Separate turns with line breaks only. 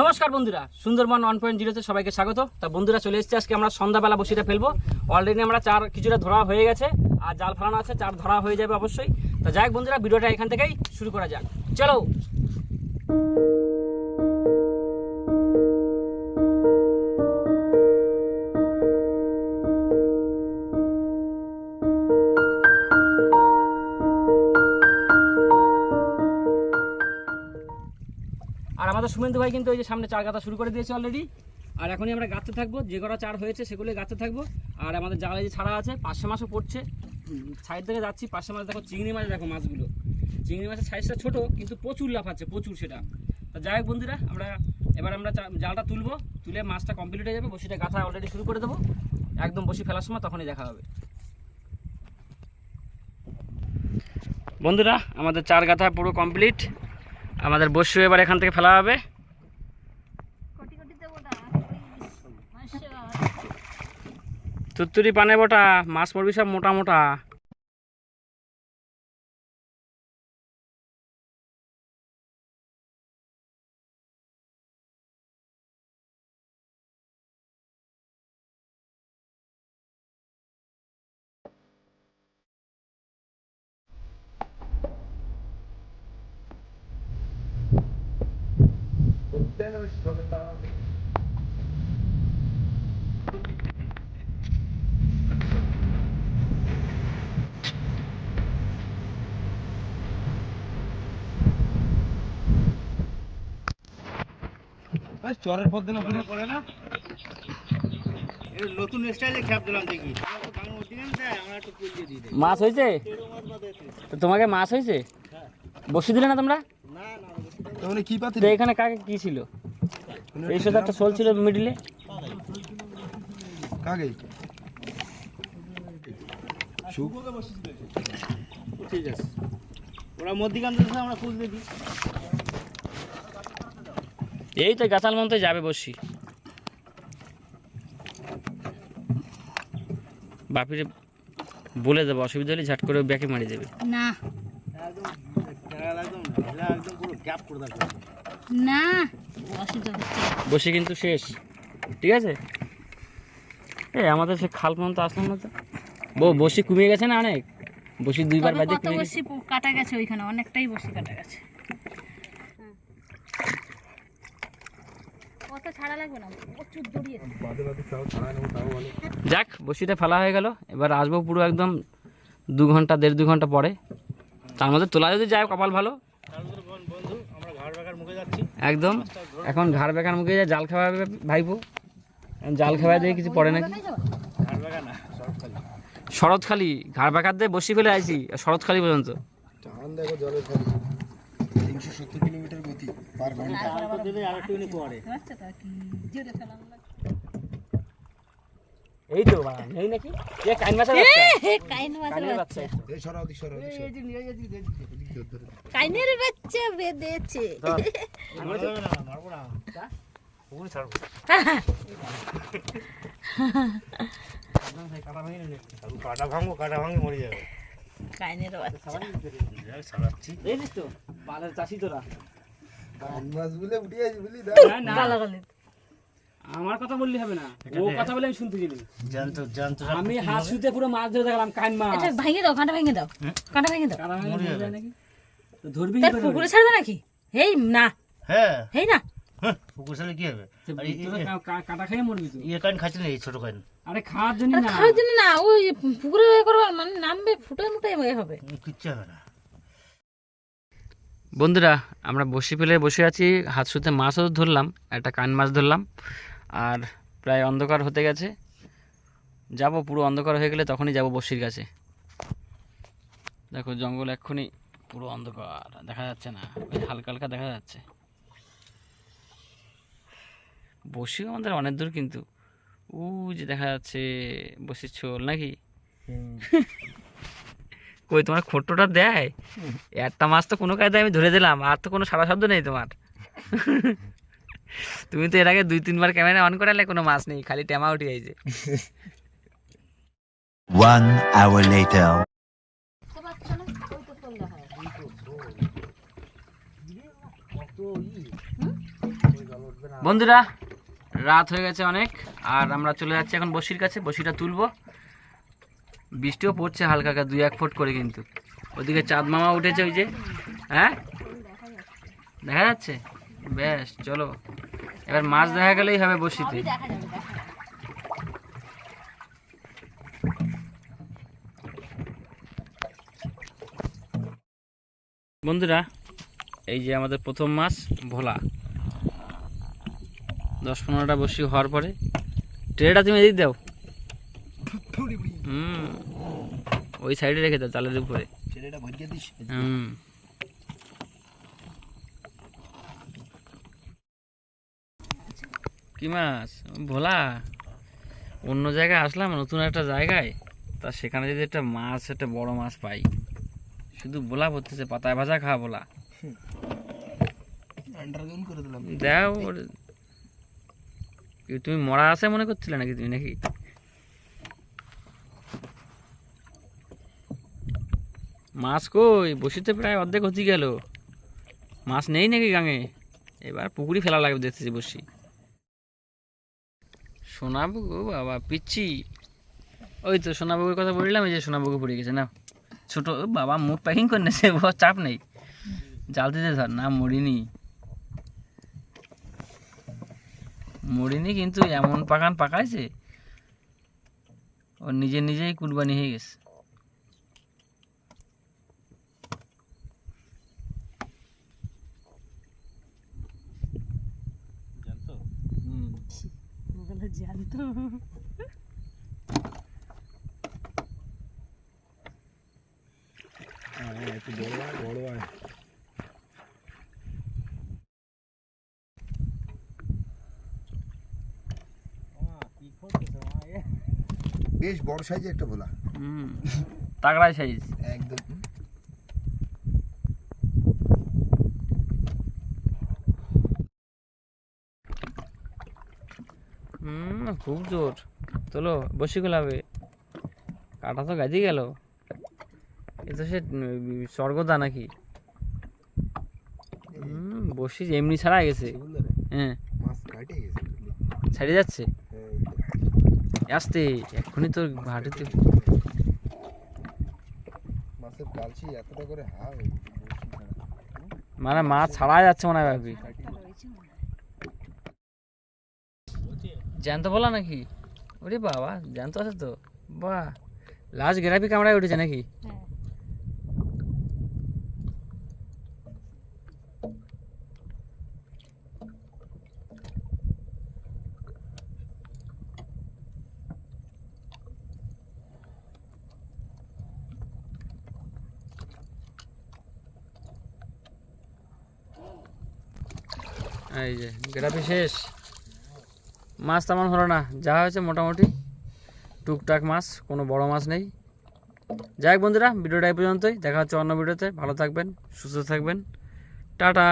নমস্কার বন্ধুরা, Sundarban one point জিরোতে সবাইকে স্বাগত। তা বন্ধুরা চলে এসছে, আজকে আমরা সন্ধ্যাবেলা বসিটা ফেলব। অলরেডি আমরা চার, কিছুটা ধরা হয়ে গেছে, আর জাল ফেলানো আছে, চার ধরা হয়ে যাবে অবশ্যই। তা যাই বন্ধুরা, ভিডিওটা এখান থেকেই শুরু করা যাক। চলো! আমাদের সুমেন্দু ভাই কিন্তু ওই যে সামনে চার গাঁথা শুরু করে দিয়েছে অলরেডি আর এখনই আমরা গাঁথতে থাকব, যে কটা চার হয়েছে সেগুলো গাঁথতে থাকব। আর আমাদের জালে যে ছাড়া আছে, পাঁচশো মাছও পড়ছে। সাইড থেকে যাচ্ছি, পাঁচশো মাছ দেখো, চিংড়ি মাছ দেখো মাছগুলো। চিংড়ি মাছের সাইজটা ছোট, কিন্তু প্রচুর লাফাচ্ছে প্রচুর সেটা। তা যাই হোক বন্ধুরা, আমরা এবার আমরা জালটা তুলবো, তুলে মাছটা কমপ্লিট হয়ে যাবে, বসিটা গাঁথা অলরেডি শুরু করে দেবো। একদম বসি ফেলার সময় তখনই দেখা হবে। বন্ধুরা, আমাদের চার গাঁথা পুরো কমপ্লিট আমাদের বসু এবার এখান থেকে ফেলা হবে। তুত্তুরি পানে বটা, মাছ মরবি সব মোটা মোটা।
চরের পর দিন ওখানে পড়ে না? নতুন স্টাইলে খ্যাপ দিলাম দেখি। আমরা একটু পুল দিয়ে দিই
মাছ হয়েছে? তো তোমাকে মাছ হয়েছে? বসে দিলে না তোমরা?
তাহলে কি পাতি
তো এখানে কাকে কি ছিল? এই সাথে একটা শোল ছিল মিডিলে
কাগে ঠিক আছে। ওরা মধ্যিখান থেকে আমরা পুল দিয়ে
এই তো গাছাল মন্ত্রে যাবে বসি। বাপিরে বলে দেবো অসুবিধা হলে ঝাট করে ব্যাকে মারি দেবে।
না
একদম খেয়াল একদম ঢিলা একদম পুরো গ্যাপ করে থাকবে
না। অসুবিধা
কিন্তু শেষ। ঠিক আছে? এই আমাদের সে খাল পর্যন্ত আসলাম না তো। বউ বসি কমিয়ে গেছে না অনেক? বসি দুইবার বাজে
কত
কমিয়ে
বসি কাটা গেছে ওইখানে অনেকটাই বসি কাটা গেছে। কত ছাড়া লাগবে না প্রচুর দড়িয়ে
যাক বসিটা ফেলা হয়ে গেল। এবার আসব পুরো একদম দু ঘণ্টা দেড় দু ঘণ্টা পরে। তার মধ্যে তোলা যদি যায় কপাল ভালো? একদম। এখন ঘাড় বেকার মুখে যায় জাল খাওয়াবে ভাইপো? জাল খাওয়া দিয়ে কিছু পড়ে নাকি? শরৎখালি ঘাড় বেকার দিয়ে বসি ফেলে আইছি শরৎখালি পর্যন্ত।
তিনশো সত্তর কিলোমিটার গতি পার ঘণ্টা দেবে আর একটু পরে
বাচ্চাটা কি জোরে ফেলাম
এই তো বাবা, নেই নাকি? এ কাইন মাছের বাচ্চা।
কাইন মাছের বাচ্চা।
এই সরাও দি সরাও
কাইনের বাচ্চা বেঁধেছে।
মারবো না পুকুরে ছাড়বো। কাটা ভাঙবো কাটা ভাঙে মরে যাবে।
কাইনের বাচ্চা।
ছাড়াচ্ছি
দেখছিস তো বালের চাষি তোরা।
মাছ বলে উঠিয়েছি বুঝলি
না, না,
গালাগালি।
আমার কথা বললি হবে না। ও কথা বলে আমি শুনতে গেলি
জানতো জানতো
আমি হাত শুতে পুরো মাছ ধরে দেখলাম কাইন মাছ।
এটা ভেঙে দাও কাঁটা ভেঙে দাও। কাঁটা ভেঙে দাও।
মরে যায় নাকি? তো ধরবি কি
তার পুকুরে ছাড়বে নাকি? এই না।
হ্যাঁ।
এই না।
পুকুর ছাড়লে কি হবে?
কাটা খেয়ে মরবি তো
ইয়ে কান খাচ্ছে না এই ছোট কান।
আরে খাওয়ার জন্য না।
খাওয়ার জন্য না ওই পুকুরে এ করবার মানে নামবে ফুটে মুটে এ হবে।
কিচ্ছু হবে না।
বন্ধুরা আমরা বসি ফেলে বসে আছি হাত সুতে মাছও ধরলাম একটা কান মাছ ধরলাম। আর প্রায় অন্ধকার হতে গেছে। যাব পুরো অন্ধকার হয়ে গেলে তখনই যাব বসির কাছে। দেখো জঙ্গল এক্ষুনি পুরো অন্ধকার দেখা যাচ্ছে না। ওই হালকা হালকা দেখা যাচ্ছে। বসিও আমাদের অনেক দূর কিন্তু। ও যে দেখা যাচ্ছে বসির ছোল নাকি? কই তোমার খোট্টোটা দেয়? একটা মাছ তো কোনো কায়দায় আমি ধরে দিলাম আর তো কোনো সারা শব্দ নেই তোমার। তুমি তো এর আগে দুই তিনবার ক্যামেরা অন করালে কোনো মাছ নেই খালি টেমা উঠে যাইছে
One hour later.
বন্ধুরা রাত হয়ে গেছে অনেক আর আমরা চলে যাচ্ছি এখন বসির কাছে বসিটা তুলবো। বৃষ্টিও পড়ছে হালকা হালকা দুই এক ফুট করে কিন্তু। ওদিকে চাঁদ মামা উঠেছে ওই যে হ্যাঁ? দেখা যাচ্ছে? বেশ চলো। এবার মাছ দেখা গেলেই হবে বসিতে। বন্ধুরা এই যে আমাদের প্রথম মাছ ভোলা। দশ পনেরোটা বসি হওয়ার পরে। ট্রেটা তুমি এদিক দাও। হুম। ওই সাইডে রেখে দাও চালের উপরে।
ছেলেটা
হুম। কি মাছ? ভোলা। অন্য জায়গায় আসলাম নতুন একটা জায়গায়। তা সেখানে যদি একটা মাছ একটা বড় মাছ পাই শুধু ভোলা পড়তেছে পাতায় ভাজা খাওয়া দাও তুমি মরা আছে মনে করছিলে নাকি তুমি নাকি? মাছ কই? বসিতে প্রায় অর্ধেক হতে গেল। মাছ নেই নাকি গাঙে? এবার পুকুরি ফেলা লাগবে দেখতেছি বসি। সোনাবুগু, বাবা পিচ্ছি ওই তো সোনাবুকুর কথা বললাম যে সোনাবুকু পড়ে গেছে, না? ছোট বাবা মুখ প্যাকিং করে ও চাপ নেই। জাল দিতে ধর, না মরিনি। মরিনি কিন্তু এমন পাকান পাকাইছে, ও নিজে নিজেই কুরবানি হয়ে গেছে হুম।
একটু বড় হয় বড় হয় বেশ বড় সাইজে একটা ভোলা
হুম। তাগড়াই সাইজ।
একদম
হুম খুব জোর। তোলো বসি গোলাবে কাটা তো গাজি গেল। এ তো সে স্বর্গদা নাকি? বসি এমনি ছাড়া গেছে। হ্যাঁ? ছাড়ি যাচ্ছে?
হ্যাঁ।
আসতে এক্ষুনি তোর ঘাটিতে
ছাড়া।
মানে মাছ ছাড়া যাচ্ছে মনে হয় ভাবি। জ্যান্ত বলা নাকি? ওরে বাবা জ্যান্ত আছে তো। বাহ লাস্ট গ্রাফি কামড়ায় উঠেছে নাকি? এই যে গ্রাফি শেষ। মাছ তেমন হলো না। যা হয়েছে মোটামুটি। টুকটাক মাছ, কোনো বড় মাছ নেই। যাই বন্ধুরা, ভিডিওটা এই পর্যন্তই। দেখা হচ্ছে অন্য ভিডিওতে। ভালো থাকবেন, সুস্থ থাকবেন। টাটা!